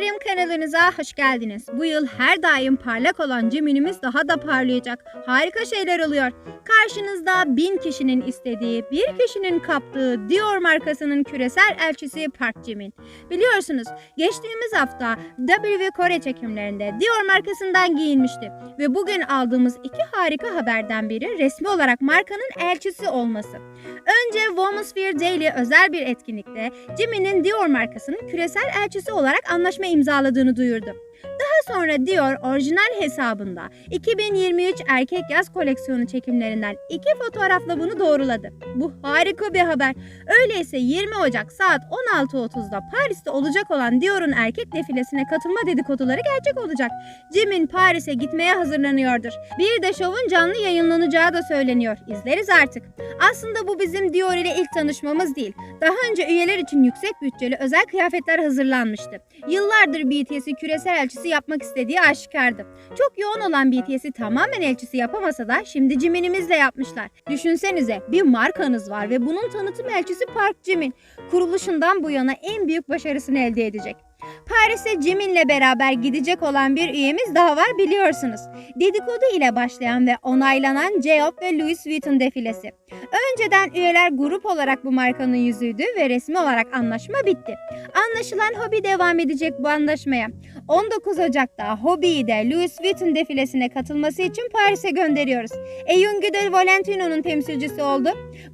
বাইরে videolarınıza hoş geldiniz. Bu yıl her daim parlak olan Jimin'imiz daha da parlayacak. Harika şeyler oluyor. Karşınızda bin kişinin istediği, bir kişinin kaptığı Dior markasının küresel elçisi Park Jimin. Biliyorsunuz geçtiğimiz hafta W Kore çekimlerinde Dior markasından giyinmişti. Ve bugün aldığımız iki harika haberden biri resmi olarak markanın elçisi olması. Önce Womansphere Daily özel bir etkinlikte Jimin'in Dior markasının küresel elçisi olarak anlaşma imzaladığını duyurdu. Sonra Dior orijinal hesabında 2023 erkek yaz koleksiyonu çekimlerinden iki fotoğrafla bunu doğruladı. Bu harika bir haber. Öyleyse 20 Ocak saat 16.30'da Paris'te olacak olan Dior'un erkek defilesine katılma dedikoduları gerçek olacak. Jimin Paris'e gitmeye hazırlanıyordur. Bir de şovun canlı yayınlanacağı da söyleniyor. İzleriz artık. Aslında bu bizim Dior ile ilk tanışmamız değil. Daha önce üyeler için yüksek bütçeli özel kıyafetler hazırlanmıştı. Yıllardır BTS'i küresel elçisi yapmak istediği aşikardı. Çok yoğun olan BTS'i tamamen elçisi yapamasa da şimdi Jimin'imizle yapmışlar. Düşünsenize bir markanız var ve bunun tanıtım elçisi Park Jimin. Kuruluşundan bu yana en büyük başarısını elde edecek. Paris'e Jimin'le beraber gidecek olan bir üyemiz daha var biliyorsunuz. Dedikodu ile başlayan ve onaylanan J.Hope ve Louis Vuitton defilesi. Önceden üyeler grup olarak bu markanın yüzüydü ve resmi olarak anlaşma bitti. Anlaşılan Hobby devam edecek bu anlaşmaya. 19 Ocak'ta Hobby'yi de Louis Vuitton defilesine katılması için Paris'e gönderiyoruz. Eyoungü de Valentino'nun temsilcisi oldu.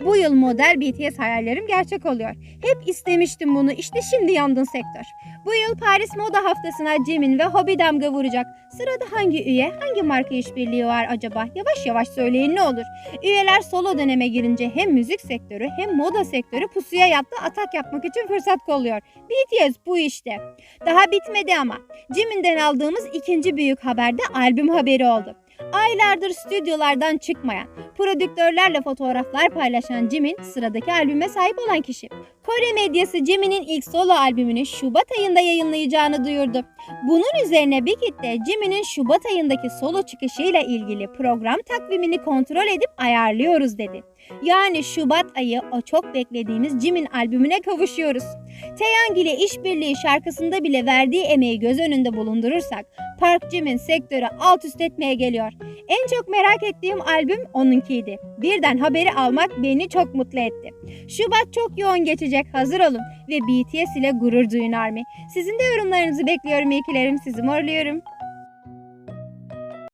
Bu yıl model BTS hayallerim gerçek oluyor. Hep istemiştim bunu işte şimdi yandın sektör. Bu yıl Paris Moda Haftası'na Jimin ve Hobby damga vuracak. Sırada hangi üye, hangi marka işbirliği var acaba? Yavaş yavaş söyleyin ne olur. Üyeler solo döneme girince hem müzik sektörü hem moda sektörü pusuya yattı atak yapmak için fırsat kolluyor. BTS bu işte. Daha bitmedi ama. Jimin'den aldığımız ikinci büyük haber de albüm haberi oldu. Aylardır stüdyolardan çıkmayan, prodüktörlerle fotoğraflar paylaşan Jimin sıradaki albüme sahip olan kişi. Kore medyası Jimin'in ilk solo albümünü Şubat ayında yayınlayacağını duyurdu. Bunun üzerine bir kitle Jimin'in Şubat ayındaki solo çıkışıyla ilgili program takvimini kontrol edip ayarlıyoruz dedi. Yani Şubat ayı o çok beklediğimiz Jimin albümüne kavuşuyoruz. Taeyang ile işbirliği şarkısında bile verdiği emeği göz önünde bulundurursak Park Jimin sektörü alt üst etmeye geliyor. En çok merak ettiğim albüm onunkiydi. Birden haberi almak beni çok mutlu etti. Şubat çok yoğun geçecek hazır olun ve BTS ile gurur duyun Army. Sizin de yorumlarınızı bekliyorum ilkilerim sizi morluyorum.